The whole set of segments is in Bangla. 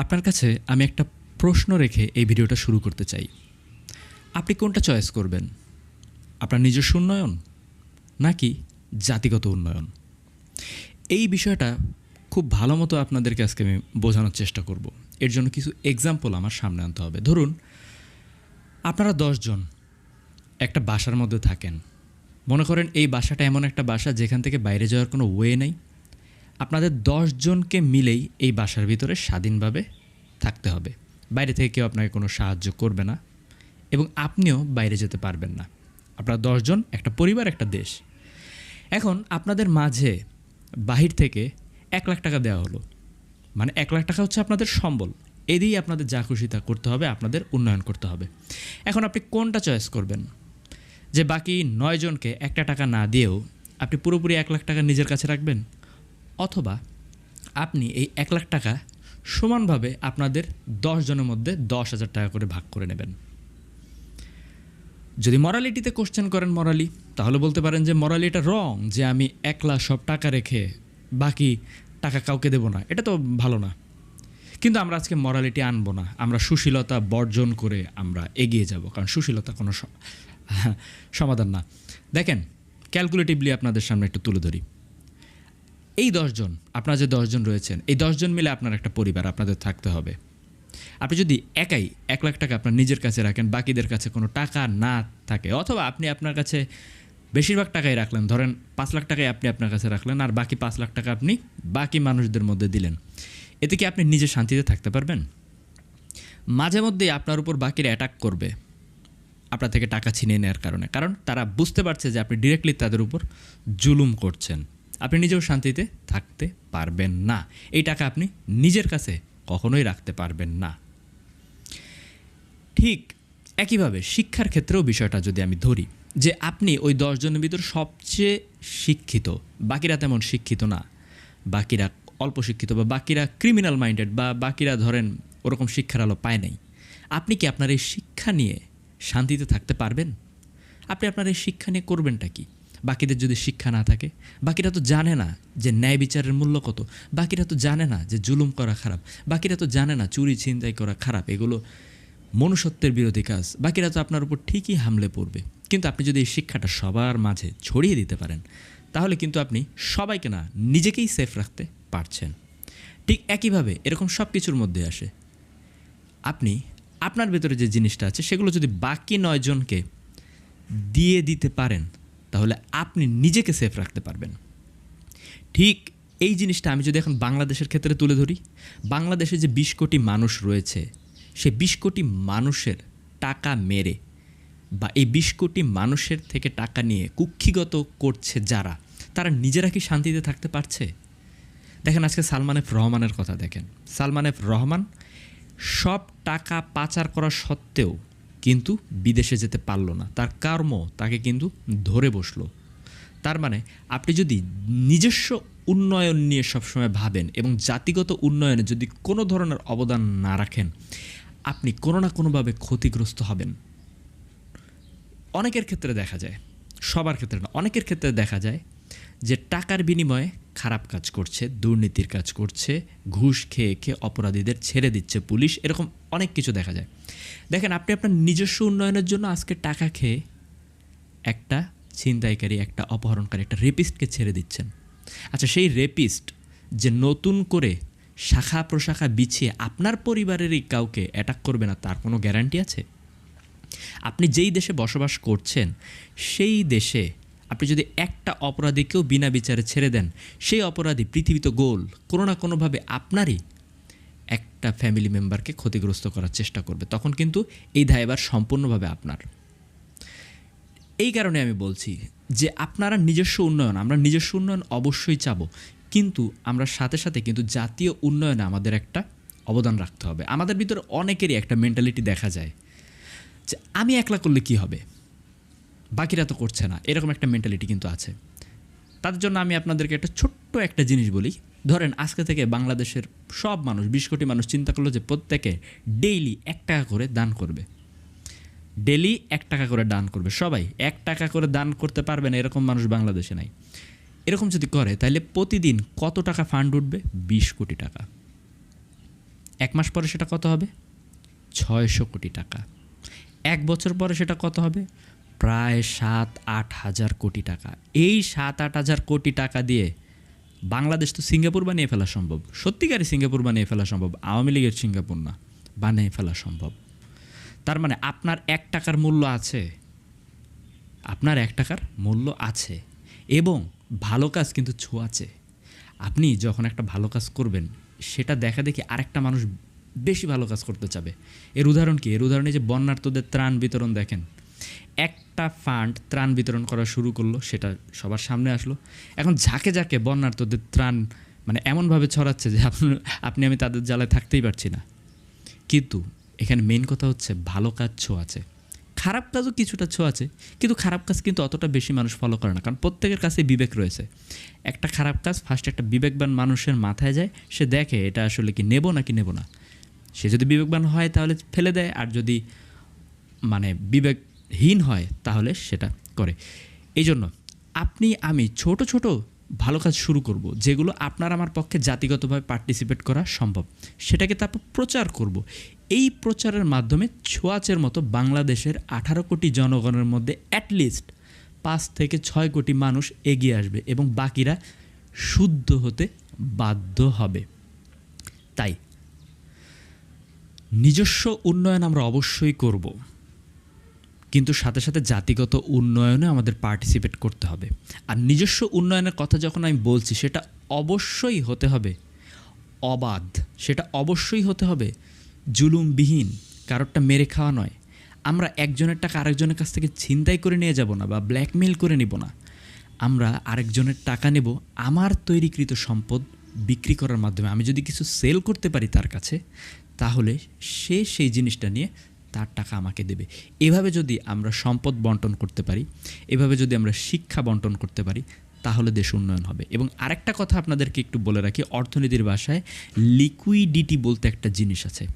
আপনার কাছে আমি একটা প্রশ্ন রেখে এই ভিডিওটা শুরু করতে চাই। আপনি কোনটা চয়েস করবেন? আপনার নিজস্ব উন্নয়ন নাকি জাতিগত উন্নয়ন? এই বিষয়টা খুব ভালো মতো আপনাদেরকে আজকে আমি বোঝানোর চেষ্টা করব। এর জন্য কিছু এক্সাম্পল আমার সামনে আনতে হবে। ধরুন, আপনারা দশজন একটা বাসার মধ্যে থাকেন। মনে করেন এই বাসাটা এমন একটা বাসা যেখান থেকে বাইরে যাওয়ার কোনো ওয়ে নেই। আপনাদের দশজনকে মিলেই এই বাসার ভিতরে স্বাধীনভাবে থাকতে হবে। বাইরে থেকে কেউ আপনাকে কোনো সাহায্য করবে না এবং আপনিও বাইরে যেতে পারবেন না। আপনারা দশজন একটা পরিবার, একটা দেশ। এখন আপনাদের মাঝে বাহির থেকে এক লাখ টাকা দেওয়া হলো। মানে এক লাখ টাকা হচ্ছে আপনাদের সম্বল। এই দিয়েই আপনাদের যা খুশি তা করতে হবে, আপনাদের উন্নয়ন করতে হবে। এখন আপনি কোনটা চয়েস করবেন? যে বাকি নয়জনকে একটা টাকা না দিয়েও আপনি পুরোপুরি এক লাখ টাকা নিজের কাছে রাখবেন? অথবা আপনি এই এক লাখ টাকা সমানভাবে আপনাদের দশ জনের মধ্যে দশ হাজার টাকা করে ভাগ করে নেবেন। যদি মরালিটিতে কোশ্চেন করেন মরালি তাহলে বলতে পারেন যে মরালি এটা রং যে আমি একলা সব টাকা রেখে বাকি টাকা কাউকে দেবো না। এটা তো ভালো না। কিন্তু আমরা আজকে মরালিটি আনব না। আমরা সুশীলতা বর্জন করে আমরা এগিয়ে যাব। কারণ সুশীলতা কোনো সমাধান না। দেখেন ক্যালকুলেটিভলি আপনাদের সামনে একটু তুলে ধরি। এই দশজন, আপনারা যে দশজন রয়েছেন, এই দশজন মিলে আপনার একটা পরিবার আপনাদের থাকতে হবে। আপনি যদি একাই এক লাখ টাকা আপনার নিজের কাছে রাখেন, বাকিদের কাছে কোনো টাকা না থাকে, অথবা আপনি আপনার কাছে বেশিরভাগ টাকাই রাখলেন, ধরেন পাঁচ লাখ টাকাই আপনি আপনার কাছে রাখলেন, আর বাকি পাঁচ লাখ টাকা আপনি বাকি মানুষদের মধ্যে দিলেন, এতে কি আপনি নিজে শান্তিতে থাকতে পারবেন? মাঝে মধ্যেই আপনার উপর বাকিরা অ্যাটাক করবে, আপনার থেকে টাকা ছিনিয়ে নেওয়ার কারণে, কারণ তারা বুঝতে পারছে যে আপনি ডিরেক্টলি তাদের উপর জুলুম করছেন। আপনি নিজেও শান্তিতে থাকতে পারবেন না। এই টাকা আপনি নিজের কাছে কখনোই রাখতে পারবেন না। ঠিক একইভাবে শিক্ষার ক্ষেত্রেও বিষয়টা যদি আমি ধরি, যে আপনি ওই দশজনের ভিতর সবচেয়ে শিক্ষিত, বাকিরা তেমন শিক্ষিত না। বাকিরা অল্প শিক্ষিত বা বাকিরা ক্রিমিনাল মাইন্ডেড বা বাকিরা ধরেন ওরকম শিক্ষার আলো পায় নাই। আপনি কি আপনার এই শিক্ষা নিয়ে শান্তিতে থাকতে পারবেন? আপনি আপনার এই শিক্ষা নিয়ে করবেনটা কি? বাকিদের যদি শিক্ষা না থাকে? বাকিরা তো জানে না যে ন্যায় বিচারের মূল্য কত। বাকিরা তো জানে না যে জুলুম করা খারাপ। বাকিরা তো জানে না চুরি, ছিনতাই করা খারাপ। এগুলো মনুষ্যত্বের বিরোধী কাজ। বাকিরা তো আপনার উপর ঠিকই হামলে পড়বে। কিন্তু আপনি যদি এই শিক্ষাটা সবার মাঝে ছড়িয়ে দিতে পারেন, তাহলে কিন্তু আপনি সবাইকে না নিজেকেই সেফ রাখতে পারছেন। ঠিক একইভাবে এরকম সব কিছুর মধ্যে আসে। আপনি, আপনার ভেতরে যে জিনিসটা আছে, সেগুলো যদি বাকি নয়জনকে দিয়ে দিতে পারেন তাহলে আপনি নিজেকে সেফ রাখতে পারবেন। ঠিক এই জিনিসটা আমি যদি এখন বাংলাদেশের ক্ষেত্রে তুলে ধরি, বাংলাদেশে যে বিশ কোটি মানুষ রয়েছে, সে বিশ কোটি মানুষের টাকা মেরে বা এই বিশ কোটি মানুষের থেকে টাকা নিয়ে কুক্ষিগত করছে যারা, তারা নিজেরা কি শান্তিতে থাকতে পারছে? দেখেন আজকে সালমান এফ রহমানের কথা দেখেন। সালমান এফ রহমান সব টাকা পাচার করা সত্ত্বেও কিন্তু বিদেশে যেতে পারল না। তার কর্ম তাকে কিন্তু ধরে বসল। তার মানে আপনি যদি নিজস্ব উন্নয়ন নিয়ে সবসময় ভাবেন এবং জাতিগত উন্নয়নে যদি কোনো ধরনের অবদান না রাখেন, আপনি কোনো না কোনোভাবে ক্ষতিগ্রস্ত হবেন। অনেকের ক্ষেত্রে দেখা যায়, সবার ক্ষেত্রে না, অনেকের ক্ষেত্রে দেখা যায় যে টাকার বিনিময়ে খারাপ কাজ করছে, দুর্নীতির কাজ করছে, ঘুষ খেয়ে খেয়ে অপরাধীদের ছেড়ে দিচ্ছে পুলিশ, এরকম অনেক কিছু দেখা যায়। দেখেন, আপনি আপনার নিজস্ব উন্নয়নের জন্য আজকে টাকা খেয়ে একটা ছিনতাইকারী, একটা অপহরণকারী, একটা রেপিস্টকে ছেড়ে দিচ্ছেন। আচ্ছা সেই রেপিস্ট যে নতুন করে শাখা প্রশাখা বিছিয়ে আপনার পরিবারেরই কাউকে অ্যাটাক করবে না, তার কোনো গ্যারান্টি আছে? আপনি যেই দেশে বসবাস করছেন, সেই দেশে আপনি যদি একটা অপরাধীকেও বিনা বিচারে ছেড়ে দেন, সেই অপরাধী পৃথিবীতে গোল, কোনো না কোনোভাবে আপনারই একটা ফ্যামিলি মেম্বারকে ক্ষতিগ্রস্ত করার চেষ্টা করবে। তখন কিন্তু এই দায়ভার সম্পূর্ণভাবে আপনার। এই কারণে আমি বলছি যে আপনারা নিজস্ব উন্নয়ন, আমরা নিজস্ব উন্নয়ন অবশ্যই চাবো। কিন্তু আমরা সাথে সাথে কিন্তু জাতীয় উন্নয়নে আমাদের একটা অবদান রাখতে হবে। আমাদের ভিতরে অনেকেরই একটা মেন্টালিটি দেখা যায় যে আমি একলা করলে কি হবে? বাকিরা তো করছে না। এরকম একটা মেন্টালিটি কিন্তু আছে। তাদের জন্য আমি আপনাদেরকে একটা ছোট্ট একটা জিনিস বলি। ধরেন আজকে থেকে বাংলাদেশের সব মানুষ, বিশ কোটি মানুষ চিন্তা করল যে প্রত্যেকে ডেইলি এক টাকা করে দান করবে। ডেলি এক টাকা করে দান করবে। সবাই এক টাকা করে দান করতে পারবে না এরকম মানুষ বাংলাদেশে নাই। এরকম যদি করে, তাহলে প্রতিদিন কত টাকা ফান্ড উঠবে? বিশ কোটি টাকা। এক মাস পরে সেটা কত হবে? ছয়শো কোটি টাকা। এক বছর পরে সেটা কত হবে? প্রায় সাত আট হাজার কোটি টাকা। এই সাত আট হাজার কোটি টাকা দিয়ে বাংলাদেশ তো সিঙ্গাপুর বানিয়ে ফেলা সম্ভব। সত্যিকারই সিঙ্গাপুর বানিয়ে ফেলা সম্ভব, আওয়ামী লীগের সিঙ্গাপুর না, বানিয়ে ফেলা সম্ভব। তার মানে আপনার এক টাকার মূল্য আছে, আপনার এক টাকার মূল্য আছে এবং ভালো কাজ কিন্তু ছোঁয়াচে। আপনি যখন একটা ভালো কাজ করবেন, সেটা দেখা দেখি আরেকটা মানুষ বেশি ভালো কাজ করতে চাবে। এর উদাহরণ কি? এর উদাহরণে যে বন্যার্থদের ত্রাণ বিতরণ দেখেন। একটা ফান্ড ত্রাণ বিতরণ করা শুরু করল, সেটা সবার সামনে আসলো। এখন ঝাঁকে ঝাঁকে বন্যার্থদের ত্রাণ মানে এমনভাবে ছড়াচ্ছে যে আপনি আমি তাদের জ্বালায় থাকতেই পারছি না। কিন্তু এখানে মেন কথা হচ্ছে ভালো কাজ ছোঁয়াচে খারাপ কাজও কিছুটা ছোঁয়াচে কিন্তু খারাপ কাজ কিন্তু অতটা বেশি মানুষ ফলো করে না, কারণ প্রত্যেকের কাছে বিবেক রয়েছে। একটা খারাপ কাজ ফার্স্ট একটা বিবেকবান মানুষের মাথায় যায়, সে দেখে এটা আসলে কি নেব নাকি নেব না। সে যদি বিবেকবান হয় তাহলে ফেলে দেয়, আর যদি মানে বিবেকহীন হয়, তাহলে সেটা করে। এই জন্য আপনি, আমি ছোট ছোট ভালো কাজ শুরু করব, যেগুলো আপনার আমার পক্ষে জাতিগতভাবে পার্টিসিপেট করা সম্ভব। সেটাকে তারপর প্রচার করব। এই প্রচারের মাধ্যমে ছোঁয়াচের মতো বাংলাদেশের আঠারো কোটি জনগণের মধ্যে অ্যাটলিস্ট পাঁচ থেকে ছয় কোটি মানুষ এগিয়ে আসবে এবং বাকিরা শুদ্ধ হতে বাধ্য হবে। তাই নিজস্ব উন্নয়ন আমরা অবশ্যই করব। কিন্তু সাথে সাথে জাতিগত উন্নয়নে আমাদের পার্টিসিপেট করতে হবে। আর নিজস্ব উন্নয়নের কথা যখন আমি বলছি, সেটা অবশ্যই হতে হবে। অবাধ, সেটা অবশ্যই হতে হবে। জুলুমবিহীন, কারোরটা মেরে খাওয়া নয়। আমরা একজনের টাকা আরেকজনের কাছ থেকে ছিনতাই করে নিয়ে যাব না বা ব্ল্যাকমেল করে নিব না। আমরা আরেকজনের টাকা নেব আমার তৈরিকৃত সম্পদ বিক্রি করার মাধ্যমে। আমি যদি কিছু সেল করতে পারি তার কাছে, তাহলে সে সেই জিনিসটা নিয়ে তার টাকা আমাকে দেবে। এভাবে যদি আমরা সম্পদ বন্টন করতে পারি, এভাবে যদি আমরা শিক্ষা বন্টন করতে পারি, তাহলে দেশ উন্নয়ন হবে। এবং আরেকটা কথা আপনাদেরকে একটু বলে রাখি, অর্থনীতির ভাষায় লিকুইডিটি বলতে একটা জিনিস আছে।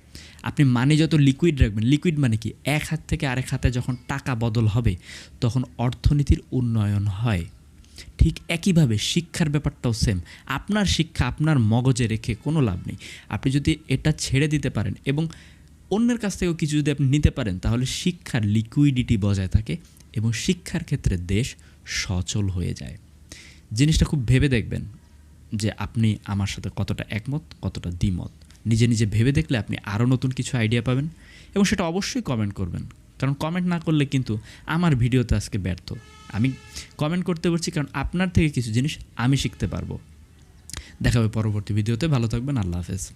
আপনি মানে যত লিকুইড রাখবেন লিকুইড মানে কি? এক হাত থেকে আরেক হাতে যখন টাকা বদল হবে, তখন অর্থনীতির উন্নয়ন হয়। ঠিক একইভাবে শিক্ষার ব্যাপারটাও সেম আপনার শিক্ষা, আপনার মগজে রেখে কোনো লাভ নেই। আপনি যদি এটা ছেড়ে দিতে পারেন এবং অন্যের কাছ থেকেও কিছু যদি আপনি নিতে পারেন, তাহলে শিক্ষার লিকুইডিটি বজায় থাকে এবং শিক্ষার ক্ষেত্রে দেশ সচল হয়ে যায়। জিনিসটা খুব ভেবে দেখবেন যে আপনি আমার সাথে কতটা একমত, কতটা দ্বিমত। নিজে নিজে ভেবে দেখলে আপনি আরও নতুন কিছু আইডিয়া পাবেন এবং সেটা অবশ্যই কমেন্ট করবেন। কারণ কমেন্ট না করলে কিন্তু আমার ভিডিওতে আজকে ব্যর্থ। আমি কমেন্ট করতে পারছি কারণ আপনার থেকে কিছু জিনিস আমি শিখতে পারব। দেখা হবে পরবর্তী ভিডিওতে। ভালো থাকবেন। আল্লাহ হাফেজ।